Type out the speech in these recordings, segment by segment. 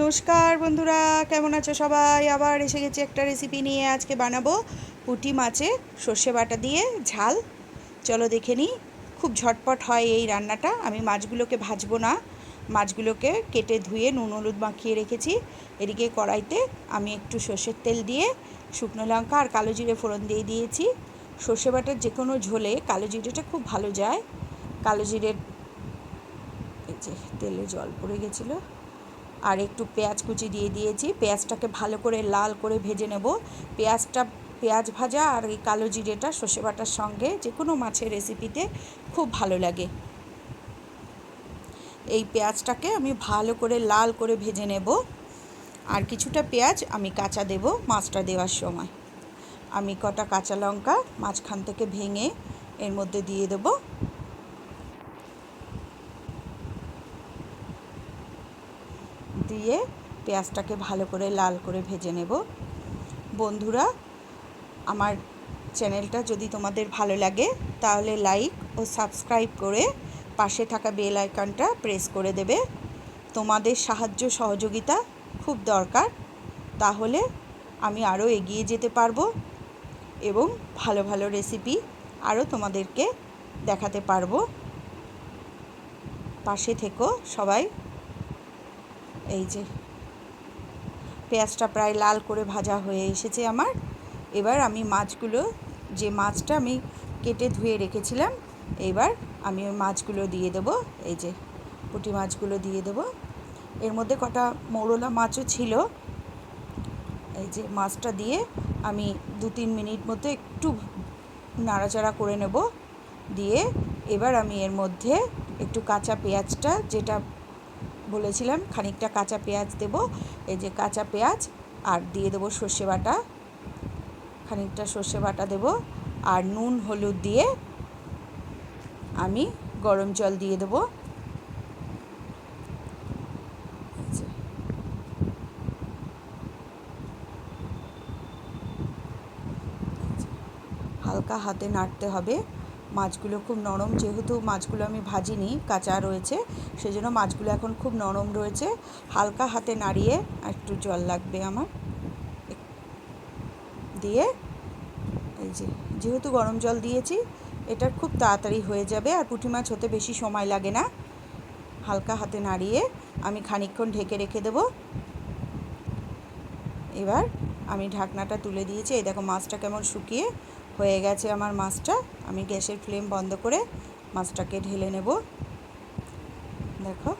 নমস্কার বন্ধুরা, কেমন আছো সবাই? আবার এসে গেছি একটা রেসিপি নিয়ে আজকে বানাবো। পুঁটি মাছে সর্ষে বাটা দিয়ে ঝাল। চলো দেখে নিই, খুব ঝটপট হয় এই রান্নাটা। আমি মাছগুলোকে ভাজবো না। মাছগুলোকে কেটে ধুয়ে নুন হলুদ মাখিয়ে রেখেছি। এদিকে কড়াইতে আমি একটু সর্ষের তেল দিয়ে শুকনো লঙ্কা আর কালো জিরে ফোড়ন দিয়ে দিয়েছি। সর্ষে বাটার যে কোনো ঝোলে কালো জিরেটা খুব ভালো যায়। কালো জিরের এই যে তেলে জল পড়ে গেছিল। আর একটু পেঁয়াজ কুচি দিয়ে দিয়েছি। পেঁয়াজটাকে ভালো করে লাল করে ভেজে নেব। পেঁয়াজটা, পেঁয়াজ ভাজা আর এই কালো জিরেটা সর্ষে বাটার সঙ্গে যে কোনো মাছের রেসিপিতে খুব ভালো লাগে। এই পেঁয়াজটাকে আমি ভালো করে লাল করে ভেজে নেব। আর কিছুটা পেঁয়াজ আমি কাঁচা দেব মাছটা দেওয়ার সময়। আমি কটা কাঁচা লঙ্কা মাঝখান থেকে ভেঙে এর মধ্যে দিয়ে দেবো। দিয়ে পেঁয়াজটাকে ভালো করে লাল করে ভেজে নেব। বন্ধুরা, আমার চ্যানেলটা যদি তোমাদের ভালো লাগে, তাহলে লাইক ও সাবস্ক্রাইব করে পাশে থাকা বেল আইকনটা প্রেস করে দেবে। তোমাদের সাহায্য সহযোগিতা খুব দরকার। তাহলে আমি আরও এগিয়ে যেতে পারব এবং ভালো ভালো রেসিপি আরও তোমাদেরকে দেখাতে পারব। পাশে থেকো সবাই। এই যে, পেঁয়াজটা প্রায় লাল করে ভাজা হয়ে এসেছে আমার। এবার আমি মাছগুলো, যে মাছটা আমি কেটে ধুয়ে রেখেছিলাম, এবার আমি ওই মাছগুলো দিয়ে দেবো। এই যে, পুঁটি মাছগুলো দিয়ে দেবো। এর মধ্যে কটা মৌরলা মাছও ছিল। এই যে, মাছটা দিয়ে আমি দু তিন মিনিট মতো একটু নাড়াচাড়া করে নেব। দিয়ে এবার আমি এর মধ্যে একটু কাঁচা পেঁয়াজটা, যেটা বলেছিলাম, খানিকটা কাঁচা পেঁয়াজ দেব, এই যে কাঁচা পেঁয়াজ, আর দিয়ে দেবো সর্ষে বাটা, খানিকটা সর্ষে বাটা দেব, আর নুন, হলুদ দিয়ে আমি গরম জল দিয়ে দেবো। হালকা হাতে নাড়তে হবে। মাছগুলো খুব নরম, যেহেতু মাছগুলো আমি ভাজিনি, কাঁচা রয়েছে সেই জন্য মাছগুলো এখন খুব নরম রয়েছে। হালকা হাতে নাড়িয়ে একটু জল লাগবে আমার। দিয়ে এই যে, যেহেতু গরম জল দিয়েছি, এটা খুব তাড়াতাড়ি হয়ে যাবে আর পুঁটি মাছ হতে বেশি সময় লাগে না। হালকা হাতে নাড়িয়ে আমি খানিকক্ষণ ঢেকে রেখে দেব। এবার আমি ঢাকনাটা তুলে দিয়েছি। এই দেখো মাছটা কেমন শুকিয়ে হয়ে গেছে আমার মাছটা। আমি গ্যাসের ফ্লেম বন্ধ করে মাছটাকে ঢেলে নেব। দেখো,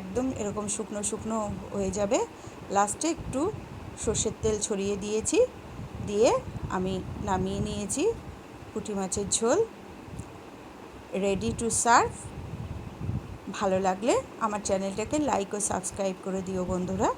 একদম এরকম শুকনো শুকনো হয়ে যাবে। লাস্টে একটু সর্ষের তেল ছড়িয়ে দিয়েছি, দিয়ে আমি নামিয়ে নিয়েছি পুঁটি মাছের ঝোল। রেডি টু সার্ভ ভালো লাগলে আমার চ্যানেলটাকে লাইক ও সাবস্ক্রাইব করে দিও বন্ধুরা।